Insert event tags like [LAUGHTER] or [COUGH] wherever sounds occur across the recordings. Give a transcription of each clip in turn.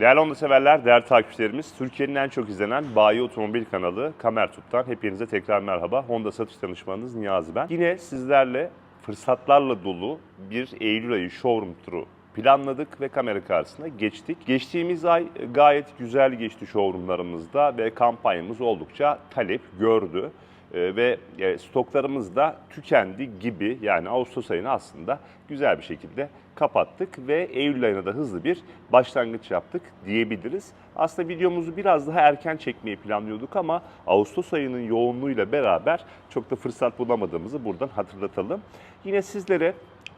Değerli Honda severler, değerli takipçilerimiz, Türkiye'nin en çok izlenen bayi otomobil kanalı Kamertut'tan hepinize tekrar merhaba. Honda satış danışmanınız Niyazi ben. Yine sizlerle fırsatlarla dolu bir Eylül ayı showroom turu planladık ve kamera karşısına geçtik. Geçtiğimiz ay gayet güzel geçti showroomlarımızda ve kampanyamız oldukça talep gördü. Ee, ve e, stoklarımız da tükendi gibi yani Ağustos ayını aslında güzel bir şekilde kapattık ve Eylül ayına da hızlı bir başlangıç yaptık diyebiliriz. Aslında videomuzu biraz daha erken çekmeyi planlıyorduk ama Ağustos ayının yoğunluğuyla beraber çok da fırsat bulamadığımızı buradan hatırlatalım. Yine sizlere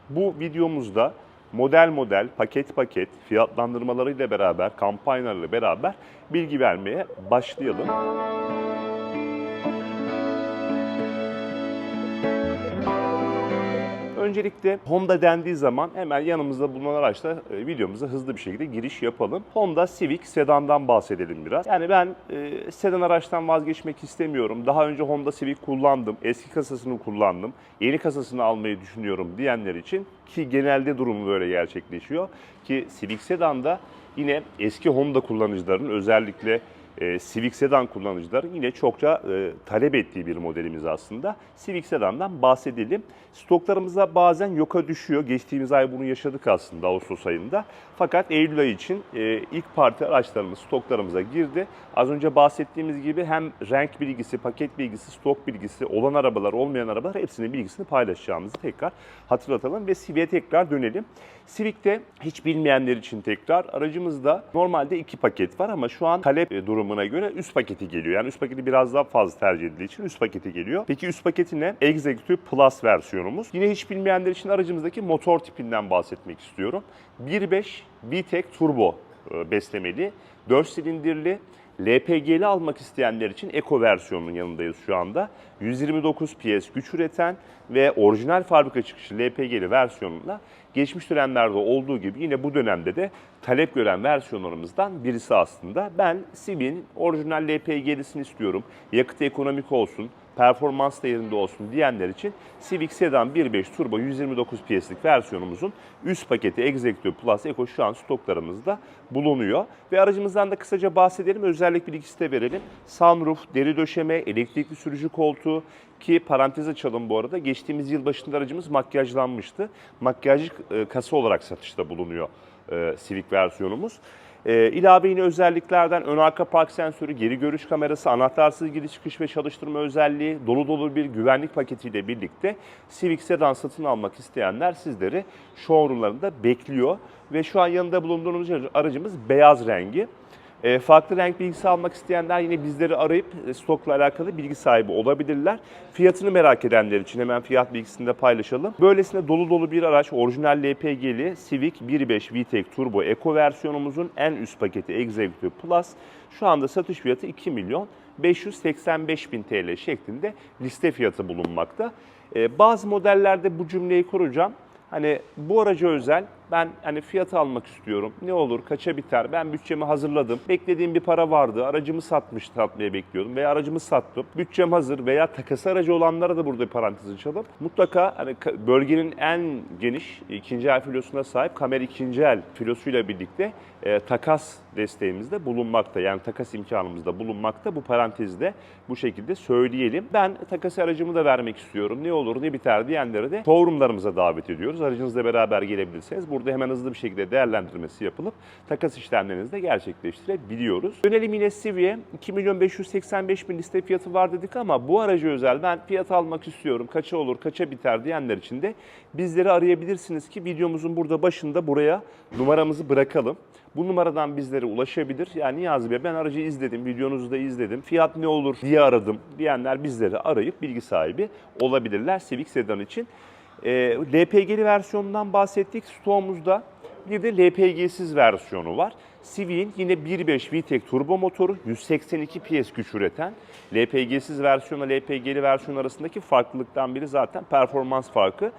bu videomuzda model model, paket paket, fiyatlandırmalarıyla beraber, kampanyalarıyla beraber bilgi vermeye başlayalım. Öncelikle Honda dendiği zaman hemen yanımızda bulunan araçla e, videomuza hızlı bir şekilde giriş yapalım. Honda Civic sedandan bahsedelim biraz. Yani ben e, sedan araçtan vazgeçmek istemiyorum. Daha önce Honda Civic kullandım, eski kasasını kullandım, yeni kasasını almayı düşünüyorum diyenler için ki genelde durum böyle gerçekleşiyor. Ki Civic sedanda yine eski Honda kullanıcıların özellikle e, Civic Sedan kullanıcıların yine çokça e, talep ettiği bir modelimiz aslında. Civic Sedan'dan bahsedelim. Stoklarımızda bazen yoka düşüyor. Geçtiğimiz ay bunu yaşadık aslında Ağustos ayında. Fakat Eylül ayı için e, ilk parti araçlarımız stoklarımıza girdi. Az önce bahsettiğimiz gibi hem renk bilgisi, paket bilgisi, stok bilgisi, olan arabalar, olmayan arabalar hepsinin bilgisini paylaşacağımızı tekrar hatırlatalım ve Civic'e tekrar dönelim. Civic'te hiç bilmeyenler için tekrar aracımızda normalde iki paket var ama şu an talep durumuna göre üst paketi geliyor. Yani üst paketi biraz daha fazla tercih edildiği için üst paketi geliyor. Peki üst paketi ne? Executive Plus versiyonumuz. Yine hiç bilmeyenler için aracımızdaki motor tipinden bahsetmek istiyorum. 1.5 VTEC Turbo e, beslemeli, 4 silindirli, LPG'li almak isteyenler için Eco versiyonunun yanındayız şu anda. 129 PS güç üreten ve orijinal fabrika çıkışı LPG'li versiyonunda geçmiş dönemlerde olduğu gibi yine bu dönemde de talep gören versiyonlarımızdan birisi aslında. Ben Civic'in orijinal LPG'lisini istiyorum. Yakıtı ekonomik olsun, performans da yerinde olsun diyenler için Civic Sedan 1.5 Turbo 129 PS'lik versiyonumuzun üst paketi Executive Plus Eco şu an stoklarımızda bulunuyor. Ve aracımızdan da kısaca bahsedelim. Özellik bilgisi de verelim. Sunroof, deri döşeme, elektrikli sürücü koltuğu ki parantez açalım bu arada. Geçtiğimiz yıl başında aracımız makyajlanmıştı. Makyaj e, kasa olarak satışta bulunuyor e, Civic versiyonumuz. E, ilave yine özelliklerden ön arka park sensörü, geri görüş kamerası, anahtarsız giriş çıkış ve çalıştırma özelliği, dolu dolu bir güvenlik paketiyle birlikte Civic Sedan satın almak isteyenler sizleri showroomlarında bekliyor. Ve şu an yanında bulunduğumuz aracımız beyaz rengi. E, farklı renk bilgisi almak isteyenler yine bizleri arayıp e, stokla alakalı bilgi sahibi olabilirler. Fiyatını merak edenler için hemen fiyat bilgisini de paylaşalım. Böylesine dolu dolu bir araç orijinal LPG'li Civic 1.5 VTEC Turbo Eco versiyonumuzun en üst paketi Executive Plus şu anda satış fiyatı 2 milyon 585 bin TL şeklinde liste fiyatı bulunmakta. E, bazı modellerde bu cümleyi kuracağım. Hani bu araca özel ben hani fiyatı almak istiyorum. Ne olur kaça biter? Ben bütçemi hazırladım. Beklediğim bir para vardı. Aracımı satmış satmaya bekliyordum veya aracımı sattım. Bütçem hazır veya takası aracı olanlara da burada bir parantez açalım. Mutlaka hani bölgenin en geniş ikinci el filosuna sahip Kamer ikinci el filosuyla birlikte e, takas desteğimizde bulunmakta. Yani takas imkanımızda bulunmakta. Bu parantezde bu şekilde söyleyelim. Ben takas aracımı da vermek istiyorum. Ne olur ne biter diyenleri de showroomlarımıza davet ediyoruz. Aracınızla beraber gelebilirseniz burada hemen hızlı bir şekilde değerlendirmesi yapılıp takas işlemlerinizi de gerçekleştirebiliyoruz. Dönelim yine Civic'e. 2 milyon 585 bin liste fiyatı var dedik ama bu aracı özel ben fiyat almak istiyorum. Kaça olur, kaça biter diyenler için de bizleri arayabilirsiniz ki videomuzun burada başında buraya numaramızı bırakalım. Bu numaradan bizlere ulaşabilir. Yani Niyazi Bey ben aracı izledim, videonuzu da izledim. Fiyat ne olur diye aradım diyenler bizleri arayıp bilgi sahibi olabilirler Civic Sedan için. E, LPG'li versiyonundan bahsettik. Stoğumuzda bir de LPG'siz versiyonu var. Civic'in yine 1.5 VTEC turbo motoru 182 PS güç üreten LPG'siz versiyonla LPG'li versiyon arasındaki farklılıktan biri zaten performans farkı.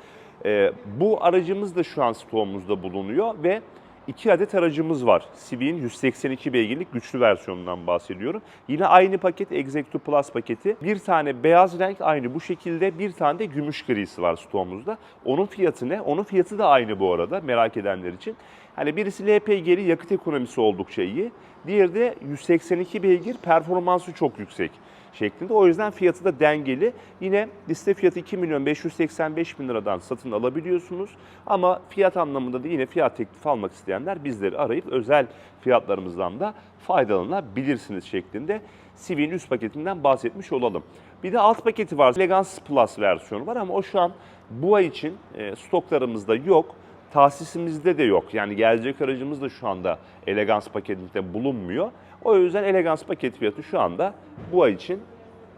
E, bu aracımız da şu an stoğumuzda bulunuyor ve İki adet aracımız var. Civic'in 182 beygirlik güçlü versiyonundan bahsediyorum. Yine aynı paket Executive Plus paketi. Bir tane beyaz renk aynı bu şekilde. Bir tane de gümüş grisi var stoğumuzda. Onun fiyatı ne? Onun fiyatı da aynı bu arada merak edenler için. Hani birisi LPG'li yakıt ekonomisi oldukça iyi. Diğeri de 182 beygir performansı çok yüksek şeklinde. O yüzden fiyatı da dengeli. Yine liste fiyatı 2 milyon 585 bin liradan satın alabiliyorsunuz. Ama fiyat anlamında da yine fiyat teklifi almak isteyenler bizleri arayıp özel fiyatlarımızdan da faydalanabilirsiniz şeklinde Civic'in üst paketinden bahsetmiş olalım. Bir de alt paketi var. Elegance Plus versiyonu var ama o şu an bu ay için e, stoklarımızda yok. Tahsisimizde de yok. Yani gelecek aracımız da şu anda Elegance paketinde bulunmuyor. O yüzden Elegance paket fiyatı şu anda bu ay için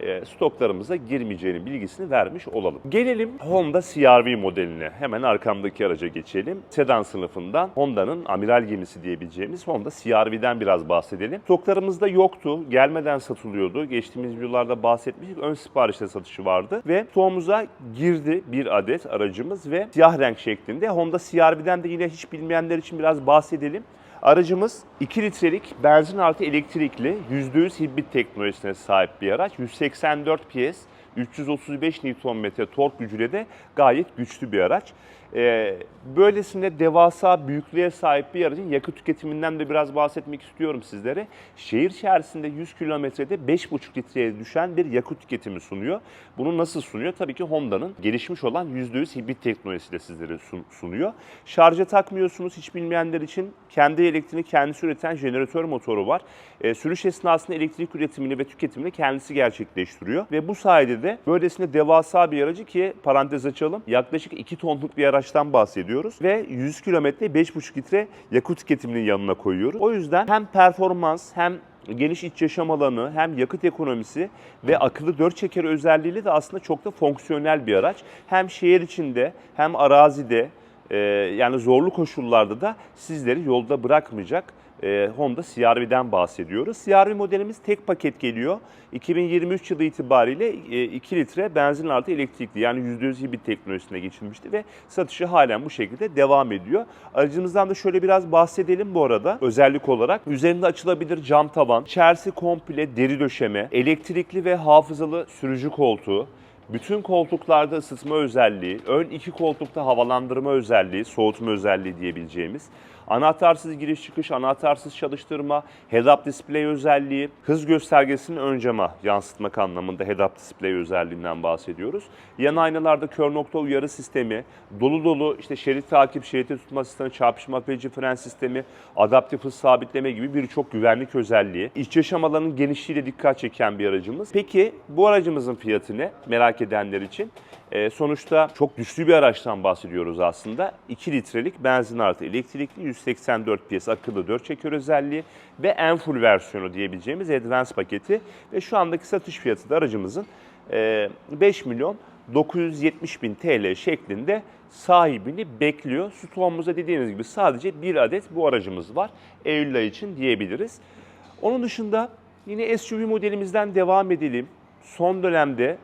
e, stoklarımıza girmeyeceğinin bilgisini vermiş olalım. Gelelim Honda CR-V modeline. Hemen arkamdaki araca geçelim. Sedan sınıfından Honda'nın amiral gemisi diyebileceğimiz Honda CR-V'den biraz bahsedelim. Stoklarımızda yoktu. Gelmeden satılıyordu. Geçtiğimiz videolarda bahsetmiştik. Ön siparişte satışı vardı. Ve stoğumuza girdi bir adet aracımız ve siyah renk şeklinde. Honda CR-V'den de yine hiç bilmeyenler için biraz bahsedelim. Aracımız 2 litrelik benzin artı elektrikli %100 hibrit teknolojisine sahip bir araç. 184 PS, 335 Nm tork gücüyle de gayet güçlü bir araç. Ee, böylesine devasa büyüklüğe sahip bir aracın yakıt tüketiminden de biraz bahsetmek istiyorum sizlere. Şehir içerisinde 100 kilometrede 5,5 litreye düşen bir yakıt tüketimi sunuyor. Bunu nasıl sunuyor? Tabii ki Honda'nın gelişmiş olan %100 hibrit teknolojisiyle sizlere sun- sunuyor. Şarja takmıyorsunuz hiç bilmeyenler için. Kendi elektriğini kendisi üreten jeneratör motoru var. Ee, sürüş esnasında elektrik üretimini ve tüketimini kendisi gerçekleştiriyor. Ve bu sayede de böylesine devasa bir aracı ki parantez açalım yaklaşık 2 tonluk bir araçtan bahsediyoruz. Ve 100 kilometre 5,5 litre yakıt tüketiminin yanına koyuyoruz. O yüzden hem performans hem geniş iç yaşam alanı hem yakıt ekonomisi ve akıllı dört çeker özelliğiyle de aslında çok da fonksiyonel bir araç. Hem şehir içinde hem arazide yani zorlu koşullarda da sizleri yolda bırakmayacak e, Honda CR-V'den bahsediyoruz. CR-V modelimiz tek paket geliyor. 2023 yılı itibariyle e, 2 litre benzin artı elektrikli yani %100 hibrit teknolojisine geçilmişti ve satışı halen bu şekilde devam ediyor. Aracımızdan da şöyle biraz bahsedelim bu arada özellik olarak. Üzerinde açılabilir cam tavan, içerisi komple deri döşeme, elektrikli ve hafızalı sürücü koltuğu, bütün koltuklarda ısıtma özelliği, ön iki koltukta havalandırma özelliği, soğutma özelliği diyebileceğimiz, anahtarsız giriş çıkış, anahtarsız çalıştırma, head-up display özelliği, hız göstergesinin ön cama yansıtmak anlamında head-up display özelliğinden bahsediyoruz. Yan aynalarda kör nokta uyarı sistemi, dolu dolu işte şerit takip, şerit tutma sistemi, çarpışma apayıcı fren sistemi, adaptif hız sabitleme gibi birçok güvenlik özelliği, iç yaşam alanının genişliğiyle dikkat çeken bir aracımız. Peki bu aracımızın fiyatı ne? Merak edenler için. Ee, sonuçta çok güçlü bir araçtan bahsediyoruz aslında. 2 litrelik benzin artı elektrikli 184 PS akıllı 4 çeker özelliği ve en full versiyonu diyebileceğimiz Advance paketi. Ve şu andaki satış fiyatı da aracımızın e, 5 milyon 970 bin TL şeklinde sahibini bekliyor. Stoğumuzda dediğiniz gibi sadece bir adet bu aracımız var. Eylül ayı için diyebiliriz. Onun dışında yine SUV modelimizden devam edelim. Son dönemde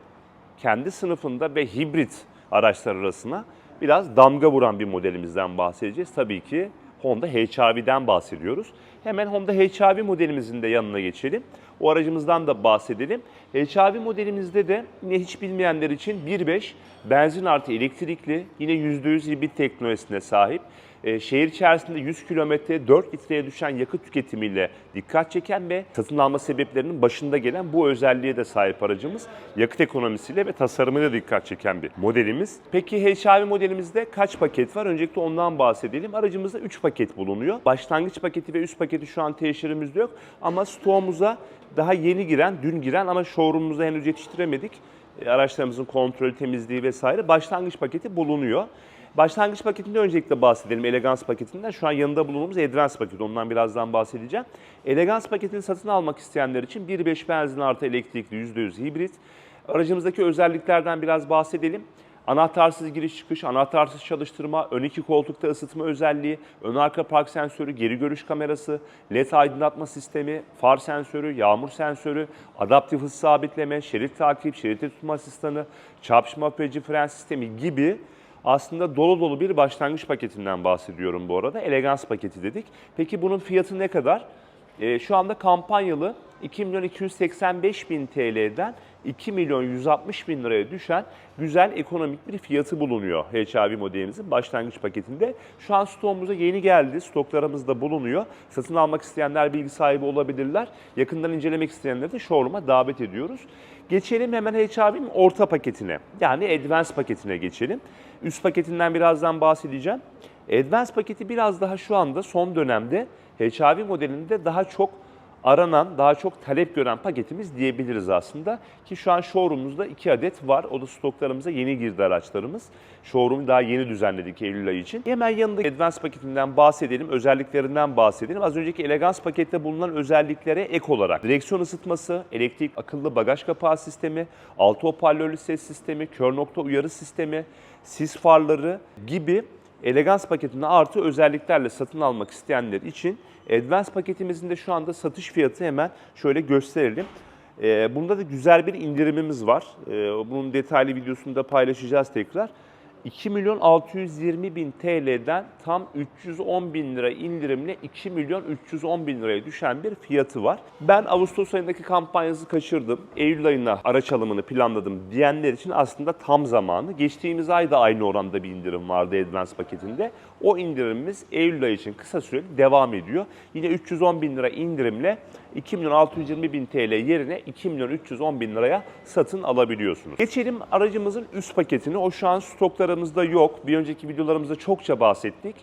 kendi sınıfında ve hibrit araçlar arasına biraz damga vuran bir modelimizden bahsedeceğiz. Tabii ki Honda HR-V'den bahsediyoruz. Hemen Honda HR-V modelimizin de yanına geçelim. O aracımızdan da bahsedelim. HR-V modelimizde de yine hiç bilmeyenler için 1.5 benzin artı elektrikli yine %100 hibrit teknolojisine sahip. Ee, şehir içerisinde 100 kilometre 4 litreye düşen yakıt tüketimiyle dikkat çeken ve satın alma sebeplerinin başında gelen bu özelliğe de sahip aracımız. Yakıt ekonomisiyle ve tasarımıyla dikkat çeken bir modelimiz. Peki HR modelimizde kaç paket var? Öncelikle ondan bahsedelim. Aracımızda 3 paket bulunuyor. Başlangıç paketi ve üst paketi şu an teşhirimizde yok. Ama stoğumuza daha yeni giren, dün giren ama showroom'umuza henüz yetiştiremedik. E, Araçlarımızın kontrolü, temizliği vesaire başlangıç paketi bulunuyor. Başlangıç paketinde öncelikle bahsedelim. Elegans paketinden. Şu an yanında bulunduğumuz Advance paketi. Ondan birazdan bahsedeceğim. Elegans paketini satın almak isteyenler için 1.5 benzin artı elektrikli %100 hibrit. Aracımızdaki özelliklerden biraz bahsedelim. Anahtarsız giriş çıkış, anahtarsız çalıştırma, ön iki koltukta ısıtma özelliği, ön arka park sensörü, geri görüş kamerası, led aydınlatma sistemi, far sensörü, yağmur sensörü, adaptif hız sabitleme, şerit takip, şerit tutma asistanı, çarpışma apayıcı fren sistemi gibi aslında dolu dolu bir başlangıç paketinden bahsediyorum bu arada. Elegans paketi dedik. Peki bunun fiyatı ne kadar? Ee, şu anda kampanyalı 2 milyon 285 bin TL'den 2 milyon 160 bin liraya düşen güzel ekonomik bir fiyatı bulunuyor HRV modelimizin başlangıç paketinde. Şu an stoğumuza yeni geldi. Stoklarımızda bulunuyor. Satın almak isteyenler bilgi sahibi olabilirler. Yakından incelemek isteyenleri de showroom'a davet ediyoruz. Geçelim hemen HRV'nin orta paketine. Yani Advance paketine geçelim. Üst paketinden birazdan bahsedeceğim. Advance paketi biraz daha şu anda son dönemde HRV modelinde daha çok aranan, daha çok talep gören paketimiz diyebiliriz aslında. Ki şu an showroom'umuzda iki adet var. O da stoklarımıza yeni girdi araçlarımız. Showroom'u daha yeni düzenledik Eylül ayı için. Hemen yanındaki Advance paketinden bahsedelim, özelliklerinden bahsedelim. Az önceki Elegance pakette bulunan özelliklere ek olarak direksiyon ısıtması, elektrik akıllı bagaj kapağı sistemi, altı hoparlörlü ses sistemi, kör nokta uyarı sistemi, sis farları gibi Elegance paketine artı özelliklerle satın almak isteyenler için Advance paketimizin de şu anda satış fiyatı hemen şöyle gösterelim. Ee, bunda da güzel bir indirimimiz var. Ee, bunun detaylı videosunu da paylaşacağız tekrar. 2 milyon 620 bin TL'den tam 310 bin lira indirimle 2 milyon 310 bin liraya düşen bir fiyatı var. Ben Ağustos ayındaki kampanyası kaçırdım. Eylül ayına araç alımını planladım diyenler için aslında tam zamanı. Geçtiğimiz ay da aynı oranda bir indirim vardı Advance paketinde. O indirimimiz Eylül ayı için kısa süreli devam ediyor. Yine 310 bin lira indirimle 2 milyon 620 bin TL yerine 2 milyon 310 bin liraya satın alabiliyorsunuz. Geçelim aracımızın üst paketini. O şu an stoklarımızda yok. Bir önceki videolarımızda çokça bahsettik.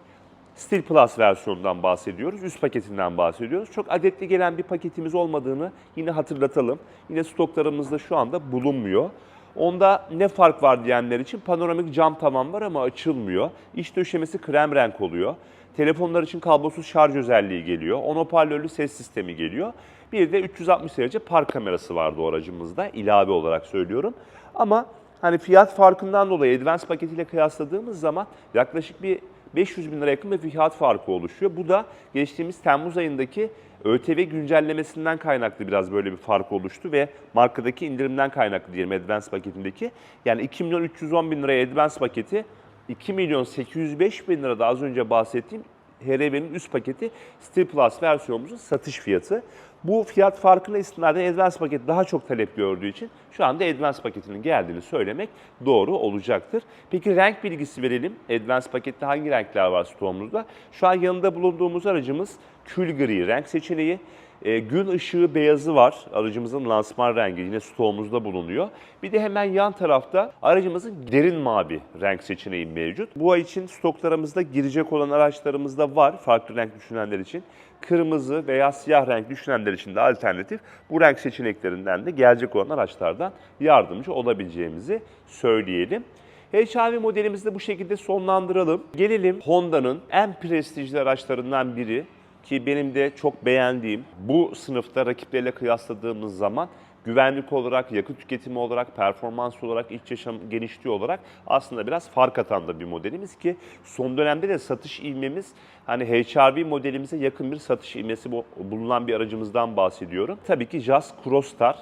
Steel Plus versiyonundan bahsediyoruz. Üst paketinden bahsediyoruz. Çok adetli gelen bir paketimiz olmadığını yine hatırlatalım. Yine stoklarımızda şu anda bulunmuyor. Onda ne fark var diyenler için panoramik cam tavan var ama açılmıyor. İç döşemesi krem renk oluyor. Telefonlar için kablosuz şarj özelliği geliyor. On hoparlörlü ses sistemi geliyor. Bir de 360 derece park kamerası vardı o aracımızda. ilave olarak söylüyorum. Ama hani fiyat farkından dolayı Advance paketiyle kıyasladığımız zaman yaklaşık bir 500 bin lira yakın bir fiyat farkı oluşuyor. Bu da geçtiğimiz Temmuz ayındaki ÖTV güncellemesinden kaynaklı biraz böyle bir fark oluştu ve markadaki indirimden kaynaklı diyelim Advance paketindeki. Yani 2 milyon 310 bin liraya Advance paketi 2 milyon 805 bin lirada az önce bahsettiğim HRV'nin üst paketi Steel Plus versiyonumuzun satış fiyatı. Bu fiyat farkına istinaden Advance paket daha çok talep gördüğü için şu anda Advance paketinin geldiğini söylemek doğru olacaktır. Peki renk bilgisi verelim. Advance pakette hangi renkler var stoğumuzda? Şu an yanında bulunduğumuz aracımız kül gri renk seçeneği. E, gün ışığı beyazı var. Aracımızın lansman rengi yine stoğumuzda bulunuyor. Bir de hemen yan tarafta aracımızın derin mavi renk seçeneği mevcut. Bu ay için stoklarımızda girecek olan araçlarımızda var farklı renk düşünenler için. Kırmızı veya siyah renk düşünenler için de alternatif bu renk seçeneklerinden de gelecek olan araçlardan yardımcı olabileceğimizi söyleyelim. HRV modelimizi de bu şekilde sonlandıralım. Gelelim Honda'nın en prestijli araçlarından biri ki benim de çok beğendiğim bu sınıfta rakipleriyle kıyasladığımız zaman güvenlik olarak, yakıt tüketimi olarak, performans olarak, iç yaşam genişliği olarak aslında biraz fark atan da bir modelimiz ki son dönemde de satış ivmemiz hani HRV modelimize yakın bir satış ivmesi bu- bulunan bir aracımızdan bahsediyorum. Tabii ki Jazz Crossstar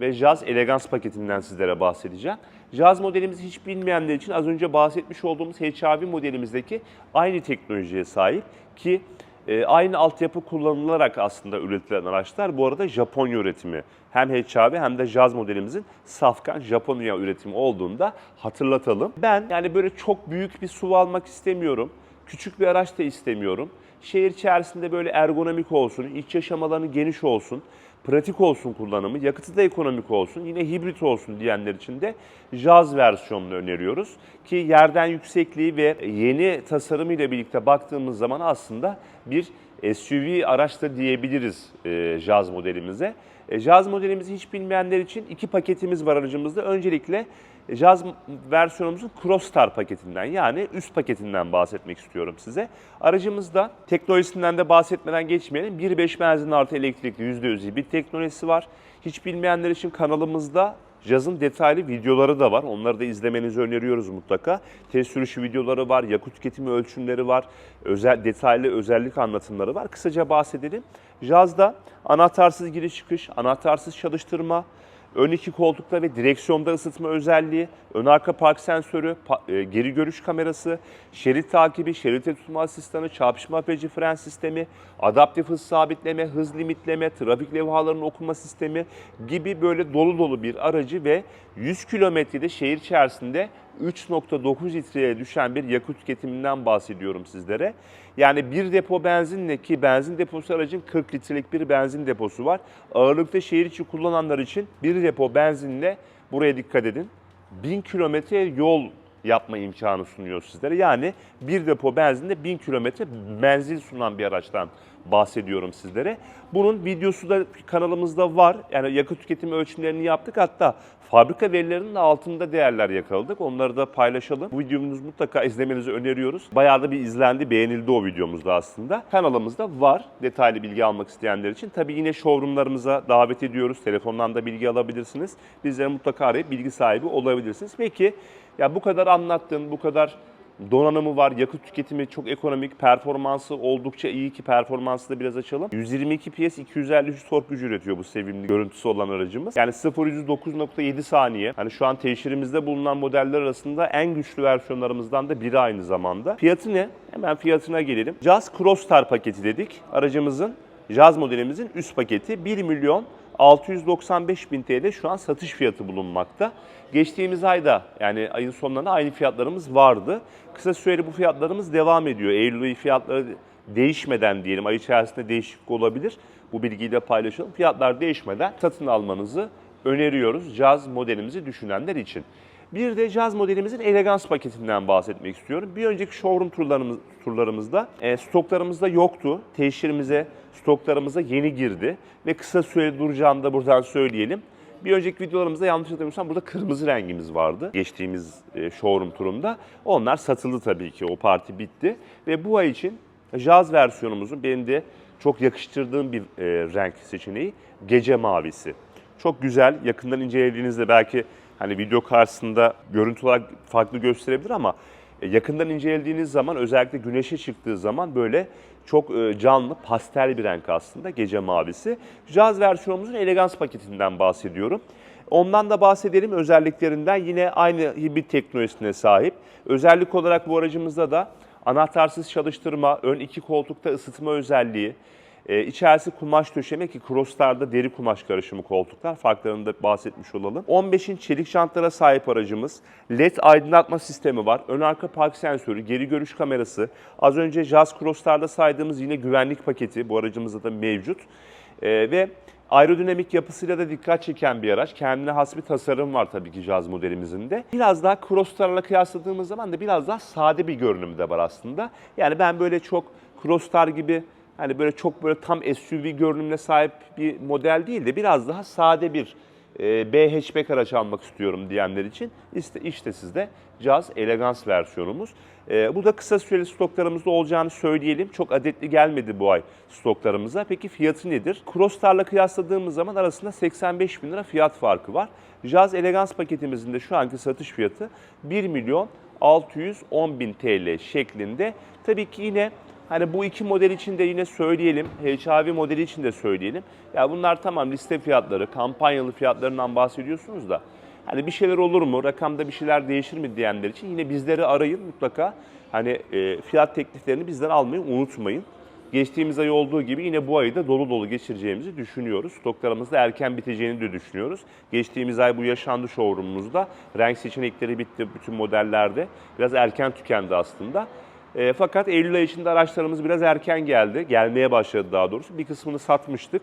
ve Jazz Elegance paketinden sizlere bahsedeceğim. Jazz modelimizi hiç bilmeyenler için az önce bahsetmiş olduğumuz HRV modelimizdeki aynı teknolojiye sahip ki e, aynı altyapı kullanılarak aslında üretilen araçlar bu arada Japonya üretimi. Hem HRV hem de Jazz modelimizin safkan Japonya üretimi olduğunda hatırlatalım. Ben yani böyle çok büyük bir SUV almak istemiyorum. Küçük bir araç da istemiyorum. Şehir içerisinde böyle ergonomik olsun, iç yaşam alanı geniş olsun, pratik olsun kullanımı, yakıtı da ekonomik olsun, yine hibrit olsun diyenler için de Jazz versiyonunu öneriyoruz. Ki yerden yüksekliği ve yeni tasarımıyla birlikte baktığımız zaman aslında bir SUV araç da diyebiliriz e, Jazz modelimize. E, Jazz modelimizi hiç bilmeyenler için iki paketimiz var aracımızda. Öncelikle Jazz versiyonumuzun Crossstar paketinden yani üst paketinden bahsetmek istiyorum size. Aracımızda teknolojisinden de bahsetmeden geçmeyelim. 1.5 benzin artı elektrikli %100 hibrit teknolojisi var. Hiç bilmeyenler için kanalımızda Jazz'ın detaylı videoları da var. Onları da izlemenizi öneriyoruz mutlaka. Test sürüşü videoları var, yakıt tüketimi ölçümleri var, özel detaylı özellik anlatımları var. Kısaca bahsedelim. Jazz'da anahtarsız giriş çıkış, anahtarsız çalıştırma, Ön iki koltukta ve direksiyonda ısıtma özelliği, ön arka park sensörü, e, geri görüş kamerası, şerit takibi, şerite tutma asistanı, çarpışma apeci fren sistemi, adaptif hız sabitleme, hız limitleme, trafik levhalarının okuma sistemi gibi böyle dolu dolu bir aracı ve 100 kilometrede şehir içerisinde 3.9 litreye düşen bir yakıt tüketiminden bahsediyorum sizlere. Yani bir depo benzinle ki benzin deposu aracın 40 litrelik bir benzin deposu var. Ağırlıkta şehir içi kullananlar için bir depo benzinle buraya dikkat edin. 1000 kilometre yol yapma imkanı sunuyor sizlere. Yani bir depo benzinde 1000 kilometre menzil sunan bir araçtan bahsediyorum sizlere. Bunun videosu da kanalımızda var. Yani yakıt tüketimi ölçümlerini yaptık. Hatta fabrika verilerinin altında değerler yakaladık. Onları da paylaşalım. Bu videomuzu mutlaka [LAUGHS] izlemenizi öneriyoruz. Bayağı da bir izlendi, beğenildi o videomuzda aslında. Kanalımızda var detaylı bilgi almak isteyenler için. Tabii yine showroomlarımıza davet ediyoruz. Telefondan da bilgi alabilirsiniz. Bizlere mutlaka arayıp bilgi sahibi olabilirsiniz. Peki ya bu kadar anlattın, bu kadar donanımı var, yakıt tüketimi çok ekonomik, performansı oldukça iyi ki performansı da biraz açalım. 122 PS 253 tork gücü üretiyor bu sevimli görüntüsü olan aracımız. Yani 0 100 9.7 saniye. Hani şu an teşhirimizde bulunan modeller arasında en güçlü versiyonlarımızdan da biri aynı zamanda. Fiyatı ne? Hemen fiyatına gelelim. Jazz Crossstar paketi dedik. Aracımızın Jazz modelimizin üst paketi 1 milyon 695 bin TL şu an satış fiyatı bulunmakta. Geçtiğimiz ayda yani ayın sonlarında aynı fiyatlarımız vardı. Kısa süreli bu fiyatlarımız devam ediyor. Eylül ayı fiyatları değişmeden diyelim ay içerisinde değişiklik olabilir. Bu bilgiyi de paylaşalım. Fiyatlar değişmeden satın almanızı öneriyoruz Jazz modelimizi düşünenler için. Bir de Jazz modelimizin elegans paketinden bahsetmek istiyorum. Bir önceki showroom turlarımız, turlarımızda e, stoklarımızda yoktu. Teşhirimize, stoklarımıza yeni girdi ve kısa süreli duracağını da buradan söyleyelim. Bir önceki videolarımızda yanlış hatırlamıyorsam burada kırmızı rengimiz vardı geçtiğimiz e, showroom turunda. Onlar satıldı tabii ki o parti bitti. Ve bu ay için Jazz versiyonumuzun benim de çok yakıştırdığım bir e, renk seçeneği gece mavisi. Çok güzel. Yakından incelediğinizde belki hani video karşısında görüntü olarak farklı gösterebilir ama e, yakından incelediğiniz zaman özellikle güneşe çıktığı zaman böyle çok e, canlı pastel bir renk aslında gece mavisi. Jazz versiyonumuzun elegans paketinden bahsediyorum. Ondan da bahsedelim özelliklerinden yine aynı hibrit teknolojisine sahip. Özellik olarak bu aracımızda da anahtarsız çalıştırma, ön iki koltukta ısıtma özelliği, e, içerisi kumaş döşeme ki Crossstar'da deri kumaş karışımı koltuklar. Farklarını da bahsetmiş olalım. 15 inç çelik jantlara sahip aracımız. LED aydınlatma sistemi var. Ön arka park sensörü, geri görüş kamerası. Az önce Jazz Crossstar'da saydığımız yine güvenlik paketi bu aracımızda da mevcut. E, ve aerodinamik yapısıyla da dikkat çeken bir araç. Kendine has bir tasarım var tabii ki Jazz modelimizin de. Biraz daha Crossstar'la kıyasladığımız zaman da biraz daha sade bir görünümü de var aslında. Yani ben böyle çok Crossstar gibi Hani böyle çok böyle tam SUV görünümüne sahip bir model değil de biraz daha sade bir e, B hatchback araç almak istiyorum diyenler için işte, işte sizde Jazz Elegance versiyonumuz. E, bu da kısa süreli stoklarımızda olacağını söyleyelim. Çok adetli gelmedi bu ay stoklarımıza. Peki fiyatı nedir? Crossstar'la kıyasladığımız zaman arasında 85 bin lira fiyat farkı var. Jazz Elegance paketimizin de şu anki satış fiyatı 1 milyon 610 bin TL şeklinde. Tabii ki yine Hani bu iki model için de yine söyleyelim, HRV modeli için de söyleyelim. Ya bunlar tamam liste fiyatları, kampanyalı fiyatlarından bahsediyorsunuz da. Hani bir şeyler olur mu, rakamda bir şeyler değişir mi diyenler için yine bizleri arayın mutlaka. Hani e, fiyat tekliflerini bizden almayı unutmayın. Geçtiğimiz ay olduğu gibi yine bu ayı da dolu dolu geçireceğimizi düşünüyoruz. Stoklarımızda erken biteceğini de düşünüyoruz. Geçtiğimiz ay bu yaşandı showroomumuzda. Renk seçenekleri bitti bütün modellerde. Biraz erken tükendi aslında. E, fakat Eylül ayı içinde araçlarımız biraz erken geldi. Gelmeye başladı daha doğrusu. Bir kısmını satmıştık.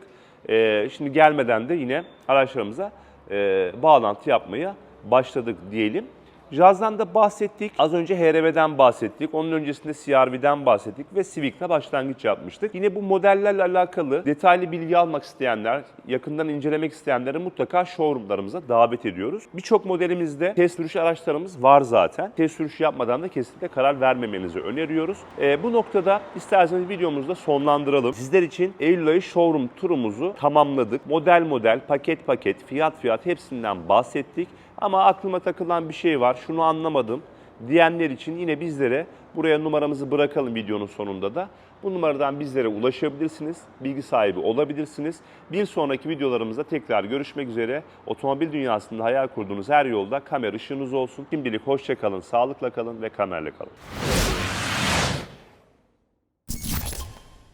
E, şimdi gelmeden de yine araçlarımıza e, bağlantı yapmaya başladık diyelim. Jazz'dan da bahsettik. Az önce HRV'den bahsettik. Onun öncesinde CRV'den bahsettik ve Civic'le başlangıç yapmıştık. Yine bu modellerle alakalı detaylı bilgi almak isteyenler, yakından incelemek isteyenleri mutlaka showroomlarımıza davet ediyoruz. Birçok modelimizde test sürüş araçlarımız var zaten. Test sürüşü yapmadan da kesinlikle karar vermemenizi öneriyoruz. Ee, bu noktada isterseniz videomuzu da sonlandıralım. Sizler için Eylül ayı showroom turumuzu tamamladık. Model model, paket paket, fiyat fiyat hepsinden bahsettik. Ama aklıma takılan bir şey var. Şunu anlamadım diyenler için yine bizlere buraya numaramızı bırakalım videonun sonunda da. Bu numaradan bizlere ulaşabilirsiniz, bilgi sahibi olabilirsiniz. Bir sonraki videolarımızda tekrar görüşmek üzere. Otomobil dünyasında hayal kurduğunuz her yolda kamer ışığınız olsun. Şimdilik hoşça kalın, sağlıkla kalın ve kamerle kalın.